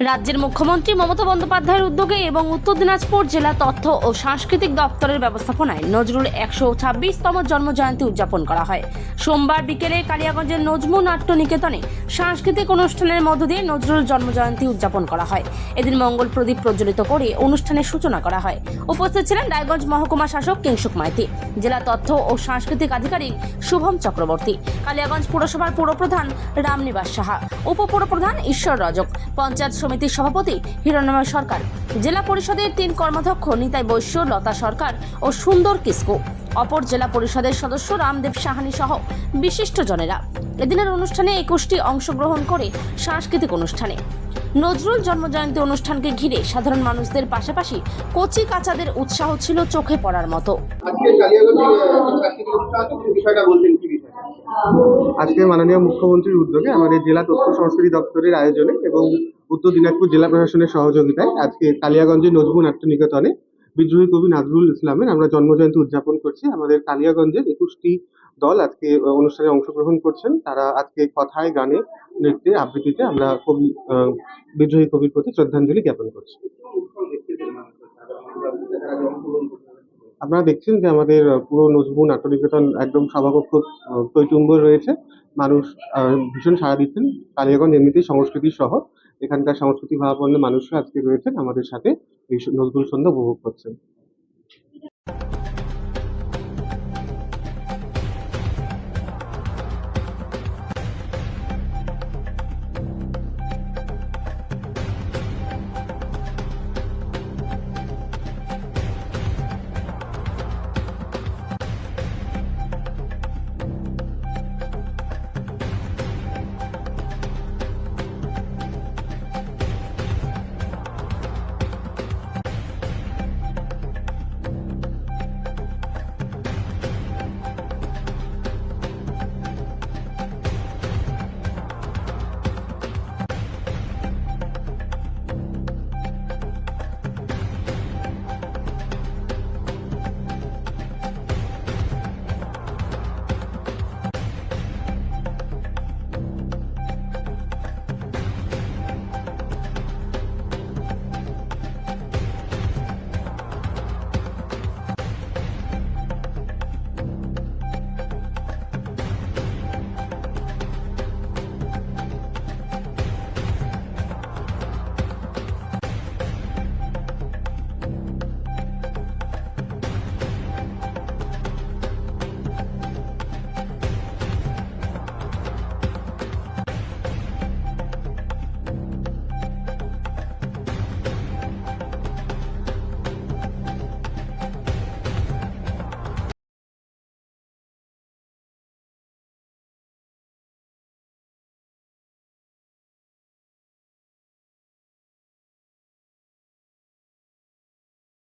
রাজ্যের মুখ্যমন্ত্রী মমতা বন্দ্যোপাধ্যায়ের উদ্যোগে এবং উত্তর দিনাজপুর জেলা তথ্য ও সাংস্কৃতিক দপ্তরের ব্যবস্থাপনায় নজরুল একশো ছাব্বিশতম জন্মজয়ন্তী উদযাপন করা হয়। সোমবার বিকেলে কালিয়াগঞ্জের নজমু নাট্য নিকেতনে সাংস্কৃতিক অনুষ্ঠানের মধ্য দিয়ে নজরুল জন্মজয়ন্তী উদযাপন করা হয়। এদিন মঙ্গল প্রদীপ প্রজ্বলিত করে অনুষ্ঠানের সূচনা করা হয়। উপস্থিত ছিলেন রায়গঞ্জ মহকুমা শাসক কিংসুক মাইতি, জেলা তথ্য ও সাংস্কৃতিক আধিকারিক শুভম চক্রবর্তী, কালিয়াগঞ্জ পুরসভার পুরপ্রধান রামনিবাস সাহা, উপপুরপ্রধান ঈশ্বর রজক, পঞ্চায়েত সমিতির সভাপতি হিরণ্যময় সরকার। জেলা পরিষদের তিন কর্মাধ্যক্ষ নিতাই বৈশ্য লতা সরকার ও সুন্দর কিস্কু। অপর জেলা পরিষদের সদস্য রামদেব সাহানি সহ বিশিষ্টজনেরা এদিনের অনুষ্ঠানে একুশটি অংশগ্রহণ করে সাংস্কৃতিক অনুষ্ঠানে। নজরুল জন্মজয়ন্তী অনুষ্ঠানকে ঘিরে সাধারণ মানুষদের পাশাপাশি কচি কাচাদের উৎসাহ ছিল চোখে পড়ার মতো। আজকে মাননীয় মুখ্যমন্ত্রীর উদ্যোগে আমাদের জেলা তথ্য সংস্কৃতি দপ্তরের আয়োজনে এবং উত্তর দিনাজপুর জেলা প্রশাসনের সহযোগিতায় আজকে কালিয়াগঞ্জে নজরুল নাট্য নিকেতনে বিদ্রোহী কবি নাজরুল ইসলামের আমরা জন্মজয়ন্তী উদযাপন করছি। আমাদের কালিয়াগঞ্জের একুশটি দল আজকে অনুষ্ঠানে অংশগ্রহণ করছেন। তারা আজকে কথায় গানে নৃত্যে আবৃত্তিতে আমরা কবি বিদ্রোহী কবির প্রতি শ্রদ্ধাঞ্জলি জ্ঞাপন করছি। আপনারা দেখছেন যে আমাদের পুরো নজরুল নাট্যনিকেতন একদম সভাকক্ষ আহ, টইটুম্বর রয়েছে। মানুষ ভীষণ সাড়া দিচ্ছেন। কালিয়াগঞ্জ এমনিতেই সংস্কৃতি শহর। এখানকার সংস্কৃতি ভাবাপন্ন মানুষরা আজকে রয়েছেন আমাদের সাথে। এই নজরুল সন্ধ্যা উপভোগ করছেন।